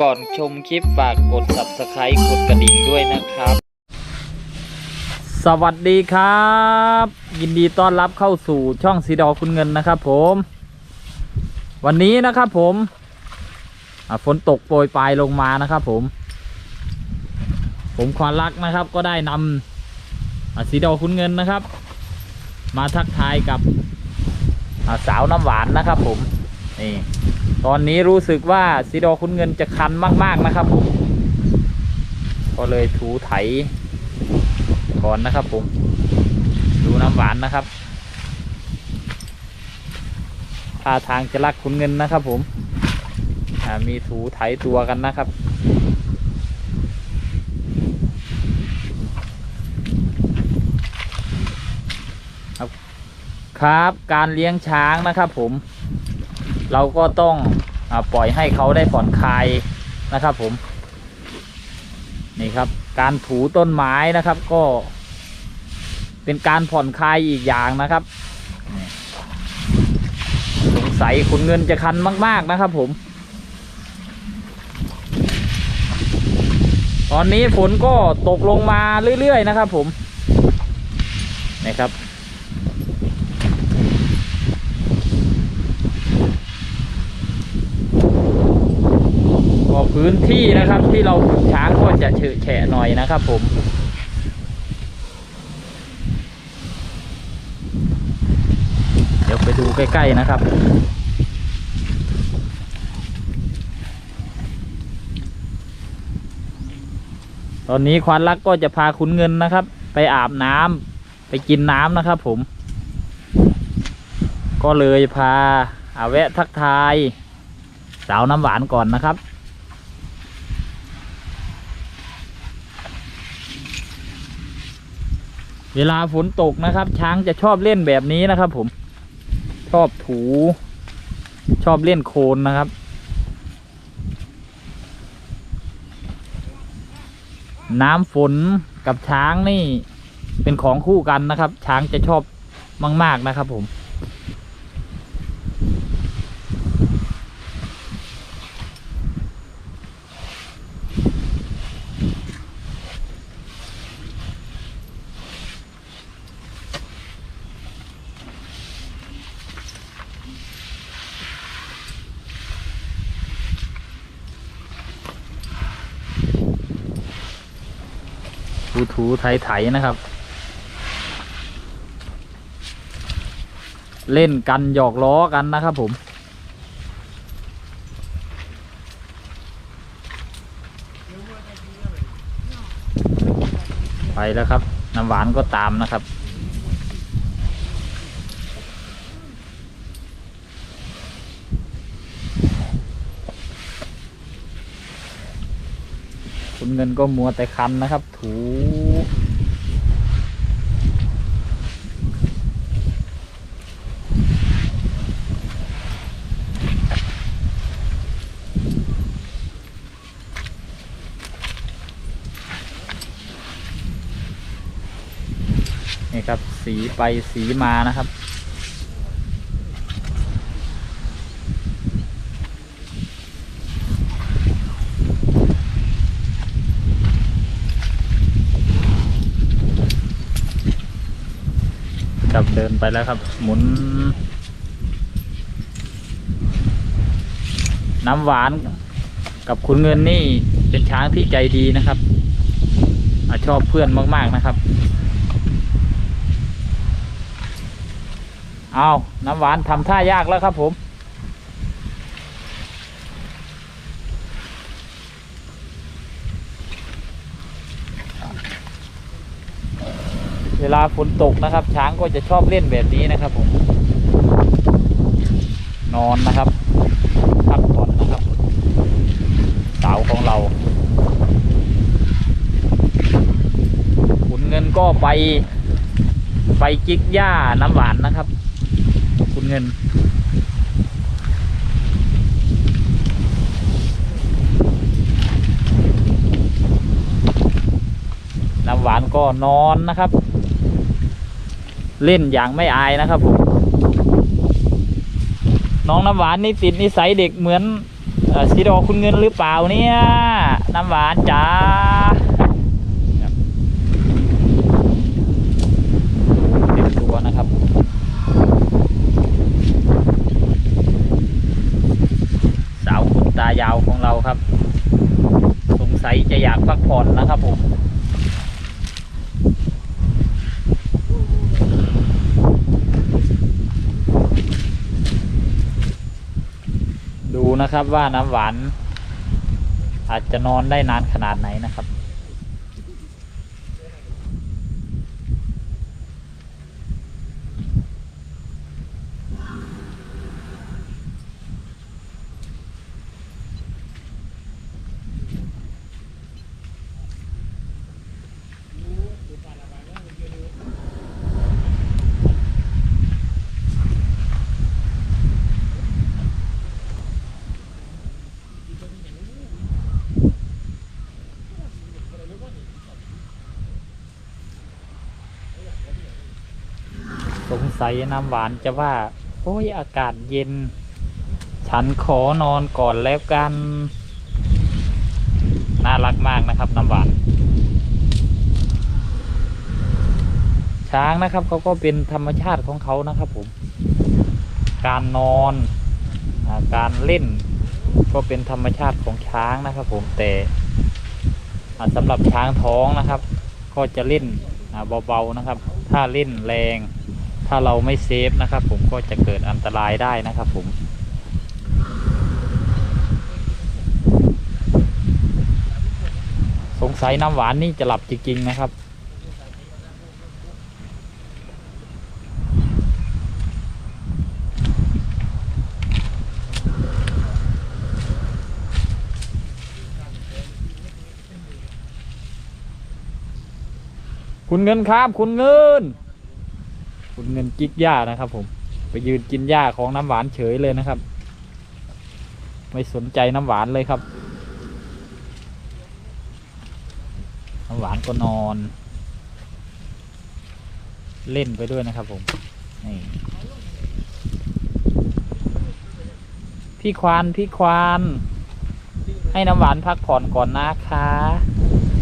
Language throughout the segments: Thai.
ก่อนชมคลิปฝากกด subscribe กดกระดิ่งด้วยนะครับ สวัสดีครับ ยินดีต้อนรับเข้าสู่ช่องสีดอคุณเงินนะครับผม วันนี้นะครับผมอะฝนตกโปรยปลายลงมานะครับผม ผมควานรักนะครับ ก็ได้นำอะสีดอคุณเงินนะครับ มาทักทายกับอะสาวน้ำหวานนะครับผมนี่ ตอนนี้รู้สึกว่าสีดอคุณเงินจะคันมาก ๆนะครับผมก็เลยถูไถก่อนนะครับผม ดูน้ำหวานนะครับท่าทางจะรักคุณเงินนะครับผมมีถูไถตัวกันนะครับครับ การเลี้ยงช้างนะครับผม เราก็ต้อง ปล่อยให้เขาได้ผ่อนคลายนะครับผม นี่ครับ การถูต้นไม้นะครับก็ เป็นการผ่อนคลายอีกอย่างนะครับ สงสัยขนเงินจะคันมาก ๆนะครับผม ตอนนี้ฝนก็ตกลงมาเรื่อยๆนะครับผมนี่ครับ พื้นที่นะครับที่เราปลูกช้างก็จะเฉอะแฉะหน่อยนะครับผมเดี๋ยวไปดูใกล้ ๆนะครับตอนนี้ควานลักก็จะพาขุนเงินนะครับ ไปอาบน้ำไปกินน้ำนะครับ ผม ก็เลยพาอาแวะทักทาย สาวน้ำหวานก่อนนะครับ เวลาฝนตกนะครับ ช้างจะชอบเล่นแบบนี้นะครับ ผมชอบถู ชอบเล่นโคลนนะครับ น้ำฝนกับช้างนี่ เป็นของคู่กันนะครับ ช้างจะชอบมาก ๆนะครับผม ถูถูไถไถนะครับ เล่นกันหยอกล้อกันนะครับผม ไปแล้วครับน้ำหวานก็ตามนะครับ คุณเงินก็มัวแต่คันนะครับ ถูนี่ครับ สีไปสีมานะครับ ดินไปแล้วครับ หมุน น้ำหวานกับคุณเงินนี่เป็นช้างที่ใจดีนะครับอชอบเพื่อนมาก ๆนะครับ เอาน้ำหวานทำท่ายากแล้วครับผม เวลาฝนตกนะครับ ช้างก็จะชอบเล่นแบบนี้นะครับผมนอนนะครับพักผ่อนนะครับสาวของเราขุนเงินก็ไป ไปจิกหญ้าน้ำหวานนะครับคุณเงินน้ำหวานก็นอนนะครับ เล่นอย่างไม่อายนะครับผมน้องน้ำหวานนี่ติดนิสัยเด็กเหมือนซีดอคุณเงินหรือเปล่าเนี่ยน้ำหวานจ๋าเต็มตัวนะครับสาวคุณตายาวของเราครับ สงสัยจะอยากพักผ่อนนะครับผม ดู นะครับว่าน้ำหวาน อาจจะนอนได้นานขนาดไหนนะครับ สงสัยน้ำหวานจะว่า โอ้ยอากาศเย็น ฉันขอนอนก่อนแล้วกัน น่ารักมากนะครับน้ำหวาน ช้างนะครับเขาก็เป็นธรรมชาติของเขานะครับผม การนอนอการเล่นก็เป็นธรรมชาติของช้างนะครับผมแต่สำหรับช้างท้องนะครับ ก็จะเล่นเบาๆนะครับ ถ้าเล่นแรง ถ้าเราไม่เซฟนะครับผมก็จะเกิดอันตรายได้นะครับผมสงสัยน้ำหวานนี่จะหลับจริงๆนะครับ คุณเงินครับ คุณเงิน คุณเงินจิกหญ้านะครับ ผม ไปยืนกินหญ้าของน้ำหวานเฉยเลยนะครับ ไม่สนใจน้ำหวานเลยครับ น้ำหวานก็นอน เล่นไปด้วยนะครับ ผมนี่พี่ควานพี่ควานให้น้ำหวานพักผ่อนก่อนนะคะ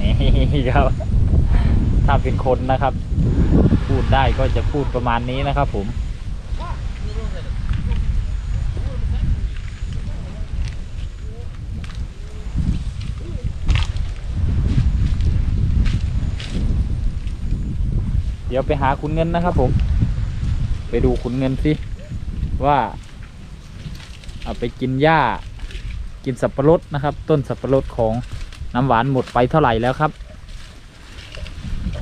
นี่ครับ ถ้าเป็นคนนะครับ ได้ก็จะพูดประมาณนี้นะครับผมเดี๋ยวไปหาคุณเงินนะครับผม ไปดูคุณเงินสิว่า เอาไปกินหญ้า กินสับปะรดนะครับ ต้นสับปะรดของน้ำหวานหมดไปเท่าไหร่แล้วครับ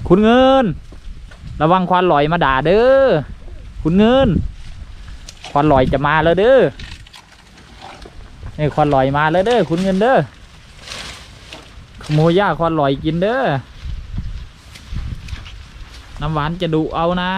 คุณเงิน ระวังควันลอยมาด่าเด้อคุณเงิน ควันลอยจะมาแล้วเด้อนี่ควันลอยมาแล้วเด้อคุณเงินเด้อขโมยหญ้าควันลอยกินเด้อน้ำหวานจะดุเอานะ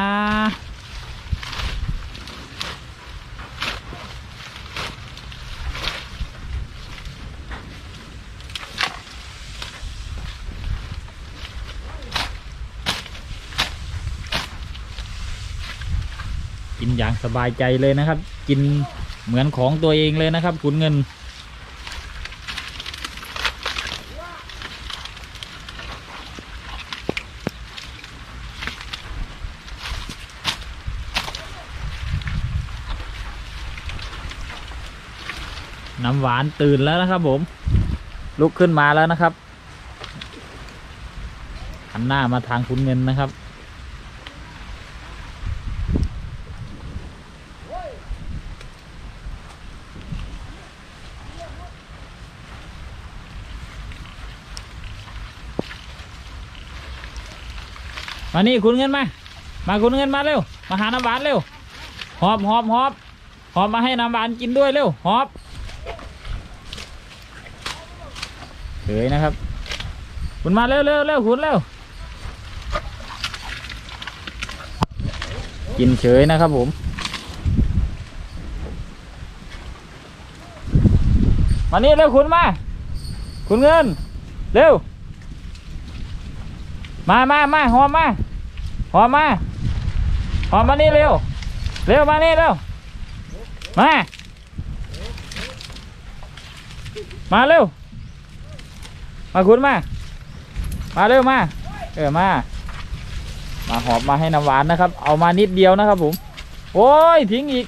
อย่างสบายใจเลยนะครับ กินเหมือนของตัวเองเลยนะครับคุณเงิน น้ำหวานตื่นแล้วนะครับผม ลุกขึ้นมาแล้วนะครับหันหน้ามาทางคุณเงินนะครับ มานี่คุณเงินมา มาคุณเงินมาเร็ว มาหาน้ำหวานเร็ว หอบหอบหอบหอบมาให้น้ำหวานกินด้วยเร็ว หอบเฉยนะครับ คุณมาเร็วเร็วเร็วคุณเร็ว กินเฉยนะครับผม มานี่เร็วคุณมา คุณเงิน เร็ว มามามาหอมมาหอมมาหอมมานี่เร็ว เร็วมานี่เร็ว มา มาเร็ว มาคุณมา มาเร็วมา เออมา มาหอบมาให้น้ำหวานนะครับ เอามานิดเดียวนะครับผม โอ้ยทิ้งอีก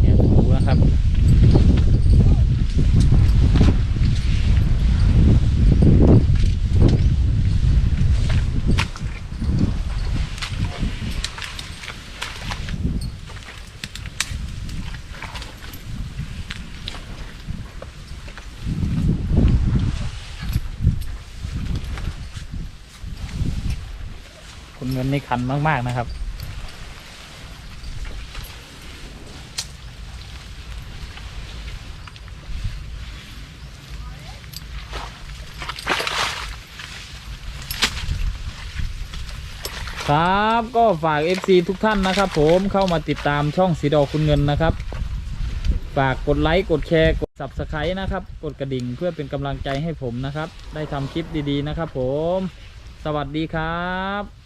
เนี่ยถูนะครับ คุณเงิน ในคันมาก ๆ นะครับ ครับก็ฝาก FC ทุกท่านนะครับ ผมเข้ามาติดตามช่องสีดอกคุณเงินนะครับ ฝากกดไลค์กดแชร์กด Subscribe นะครับ กดกระดิ่งเพื่อเป็นกำลังใจให้ผมนะครับ ได้ทำคลิปดีๆนะครับ ผม สวัสดีครับ